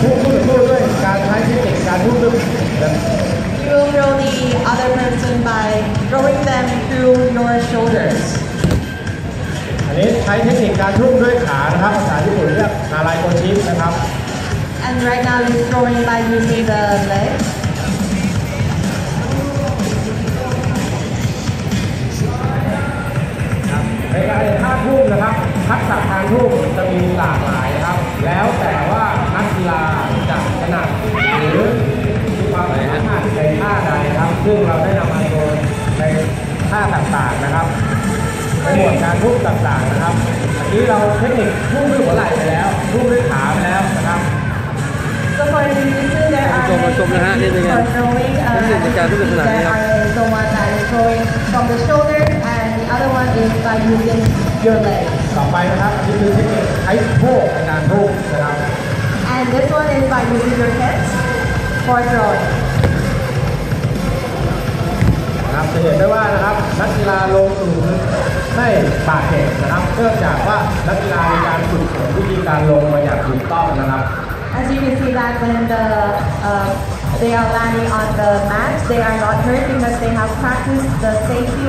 พุ่งคู่ต่อสู้ด้วยการใช้เทคนิคการทุ่มด้วยนะ You will throw the other person by throwing them through your shoulders. อันนี้ใช้เทคนิคการทุ่มด้วยขานะครับภาษาญี่ปุ่นเรียกนาลายโกชินะครับ And right now you're throwing by using the legs. ในการท่าทุ่มนะครับทักษะการทุ่มจะมีหลากหลายนะครับ แล้วแต่ จะถนัดหรือมีความสามารถในท่าใดนะครับ ซึ่งเราได้นำมาโชว์ในท่าต่างๆนะครับในหมวดการทุ่มต่างๆนะครับอันนี้เราเทคนิคทุ่มด้วยหัวไหล่ไปแล้วทุ่มด้วยขาไปแล้วนะครับ So for jiu-jitsu, there are ชมมาชมนะฮะนี่เป็นไง for throwing. Uh, เทคนิคในการทุ่มขนาดนี้ there ครับ are the one that is throwing from the shoulder, and the other one is by using your legs. ต่อไปนะครับอันนี่คือเทคนิคใช้โค้ในการทุ่มนะครับ And this one is by using your hips for throwing. นะครับจะเห็นได้ว่านะครับนักกีฬาลงสู่พื้นไม่บาดเจ็บนะครับเนื่องจากว่านักกีฬามีการฝึกฝนวิธีการลงมาอย่างถูกต้องนะครับ As you can see that when the uh, they are landing on the mat, they are not hurt because they have practiced the safety